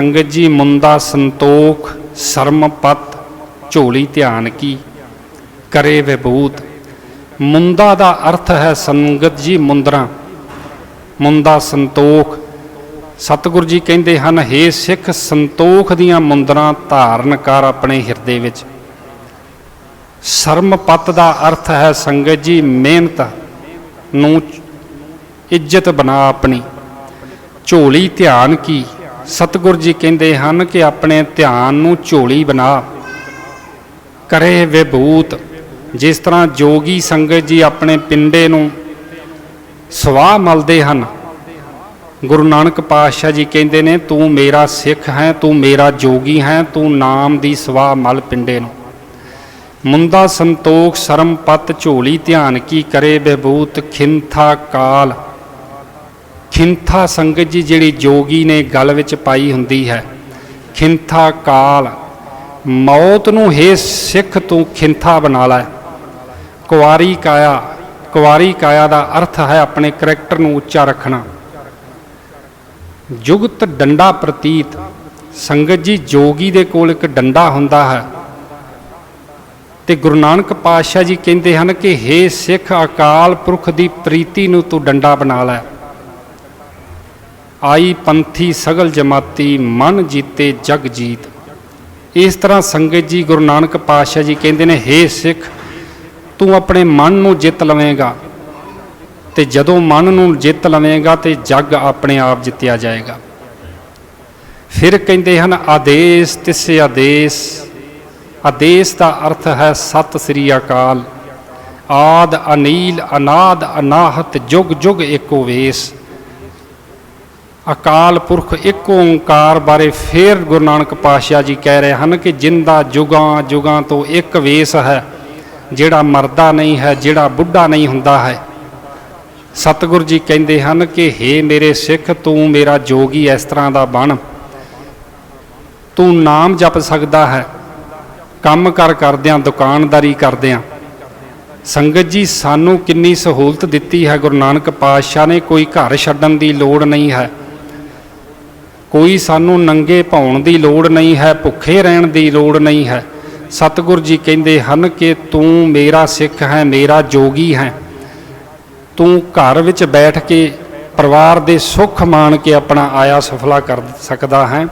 ਸੰਗਤ ਜੀ ਮੁੰਦਾ ਸੰਤੋਖ ਸਰਮਪਤ ਝੋਲੀ ਧਿਆਨ ਕੀ। ਕਰੇ ਵਿਭੂਤ। ਮੁੰਦਾ ਦਾ ਅਰਥ ਹੈ ਸੰਗਤ ਜੀ ਮੁੰਦਰਾ। ਮੁੰਦਾ ਸੰਤੋਖ। ਸਤਿਗੁਰੂ ਜੀ ਕਹਿੰਦੇ ਹਨ हे ਸਿੱਖ, ਸੰਤੋਖ ਦੀਆਂ ਮੁੰਦਰਾਂ ਧਾਰਨ ਕਰ ਆਪਣੇ ਹਿਰਦੇ ਵਿੱਚ। ਸਰਮਪਤ ਦਾ ਅਰਥ ਹੈ ਸੰਗਤ ਜੀ ਮਿਹਨਤ ਨੂੰ ਇੱਜ਼ਤ ਬਣਾ ਆਪਣੀ। ਝੋਲੀ ਧਿਆਨ ਕੀ। ਸਤਿਗੁਰ ਜੀ ਕਹਿੰਦੇ ਹਨ ਕਿ ਆਪਣੇ ਧਿਆਨ ਨੂੰ ਝੋਲੀ ਬਣਾ। ਕਰੇ ਵਿਭੂਤ। ਜਿਸ ਤਰ੍ਹਾਂ ਜੋਗੀ ਸੰਗਤ ਜੀ ਆਪਣੇ ਪਿੰਡੇ ਨੂੰ ਸਵਾਹ ਮਲਦੇ ਹਨ। ਗੁਰੂ ਨਾਨਕ ਪਾਤਸ਼ਾਹ ਜੀ ਕਹਿੰਦੇ ਨੇ, ਤੂੰ ਮੇਰਾ ਸਿੱਖ ਹੈ, ਤੂੰ ਮੇਰਾ ਜੋਗੀ ਹੈ, ਤੂੰ ਨਾਮ ਦੀ ਸਵਾਹ ਮਲ ਪਿੰਡੇ ਨੂੰ। ਮੁੰਦਾ ਸੰਤੋਖ ਸ਼ਰਮ ਪਤ ਝੋਲੀ ਧਿਆਨ ਕੀ ਕਰੇ ਬਹਿਬੂਤ ਖਿੰਥਾ ਕਾਲ। ਖਿੰਥਾ ਸੰਗਤ ਜੀ ਜਿਹੜੀ ਜੋਗੀ ਨੇ ਗਲ ਵਿੱਚ ਪਾਈ ਹੁੰਦੀ ਹੈ। ਖਿੰਥਾ ਕਾਲ, ਮੌਤ ਨੂੰ ਹੇ ਸਿੱਖ ਤੂੰ ਖਿੰਥਾ ਬਣਾ ਲੈ। ਕੁਵਾਰੀ ਕਾਇਆ ਕੁਵਾਰੀ ਕਾਇਆ ਦਾ ਅਰਥ ਹੈ ਆਪਣੇ ਕਰੈਕਟਰ ਨੂੰ ਉੱਚਾ ਰੱਖਣਾ। ਜੁਗਤ ਡੰਡਾ ਪ੍ਰਤੀਤ, ਸੰਗਤ ਜੀ ਜੋਗੀ ਦੇ ਕੋਲ ਇੱਕ ਡੰਡਾ ਹੁੰਦਾ ਹੈ। ਤੇ ਗੁਰੂ ਨਾਨਕ ਪਾਤਸ਼ਾਹ ਜੀ ਕਹਿੰਦੇ ਹਨ ਕਿ हे ਸਿੱਖ ਅਕਾਲ ਪੁਰਖ ਦੀ ਪ੍ਰੀਤੀ ਨੂੰ ਤੂੰ ਡੰਡਾ ਬਣਾ ਲੈ। ਆਈ ਪੰਥੀ ਸਗਲ ਜਮਾਤੀ, ਮਨ ਜੀਤੇ ਜਗ ਜੀਤ। ਇਸ ਤਰ੍ਹਾਂ ਸੰਗਤ ਜੀ ਗੁਰੂ ਨਾਨਕ ਪਾਤਸ਼ਾਹ ਜੀ ਕਹਿੰਦੇ ਨੇ हे ਸਿੱਖ, ਤੂੰ ਆਪਣੇ ਮਨ ਨੂੰ ਜਿੱਤ ਲਵੇਂਗਾ ਤੇ ਜਦੋਂ ਮਨ ਨੂੰ ਜਿੱਤ ਲਵੇਂਗਾ ਤੇ ਜੱਗ ਆਪਣੇ ਆਪ ਜਿੱਤਿਆ ਜਾਏਗਾ। ਫਿਰ ਕਹਿੰਦੇ ਹਨ, ਆਦੇਸ਼, ਤਿਸ ਆਦੇਸ਼। ਆਦੇਸ਼ ਦਾ ਅਰਥ ਹੈ, ਸਤਿ ਸ੍ਰੀ ਅਕਾਲ। ਆਦ, ਅਨੀਲ, ਅਨਾਦ, ਅਨਾਹਤ, ਜੁਗ ਜੁਗ, ਏਕੋ ਵੇਸ। ਅਕਾਲ ਪੁਰਖ ਇੱਕ ਓੰਕਾਰ ਬਾਰੇ ਫੇਰ ਗੁਰੂ ਨਾਨਕ ਪਾਤਸ਼ਾਹ ਜੀ ਕਹਿ ਰਹੇ ਹਨ ਕਿ ਜਿੰਦਾ ਜੁਗਾਂ ਜੁਗਾਂ ਤੋਂ ਇੱਕ ਵੇਸ ਹੈ, ਜਿਹੜਾ ਮਰਦਾ ਨਹੀਂ ਹੈ, ਜਿਹੜਾ ਬੁੱਢਾ ਨਹੀਂ ਹੁੰਦਾ ਹੈ। ਸਤਿਗੁਰ ਜੀ ਕਹਿੰਦੇ ਹਨ ਕਿ हे ਮੇਰੇ ਸਿੱਖ, ਤੂੰ ਮੇਰਾ ਜੋਗੀ ਇਸ ਤਰ੍ਹਾਂ ਦਾ ਬਣ। ਤੂੰ ਨਾਮ ਜਪ ਸਕਦਾ ਹੈ, ਕੰਮ ਕਰ ਕਰਦਿਆਂ, ਦੁਕਾਨਦਾਰੀ ਕਰਦਿਆਂ। ਸੰਗਤ ਜੀ, ਸਾਨੂੰ ਕਿੰਨੀ ਸਹੂਲਤ ਦਿੱਤੀ ਹੈ, ਗੁਰੂ ਨਾਨਕ ਪਾਤਸ਼ਾਹ ਨੇ, ਕੋਈ ਘਰ ਛੱਡਣ ਦੀ ਲੋੜ ਨਹੀਂ ਹੈ। ਕੋਈ ਸਾਨੂੰ ਨੰਗੇ ਪਾਉਣ ਦੀ ਲੋੜ ਨਹੀਂ ਹੈ, ਭੁੱਖੇ ਰਹਿਣ ਦੀ ਲੋੜ ਨਹੀਂ ਹੈ। ਸਤਿਗੁਰੂ ਜੀ ਕਹਿੰਦੇ ਹਨ ਕਿ ਤੂੰ ਮੇਰਾ ਸਿੱਖ ਹੈ, ਮੇਰਾ ਜੋਗੀ ਹੈ। ਤੂੰ ਘਰ ਵਿੱਚ ਬੈਠ ਕੇ ਪਰਿਵਾਰ ਦੇ ਸੁੱਖ ਮਾਣ ਕੇ ਆਪਣਾ ਆਇਆ ਸਫਲਾ ਕਰ ਸਕਦਾ ਹੈ।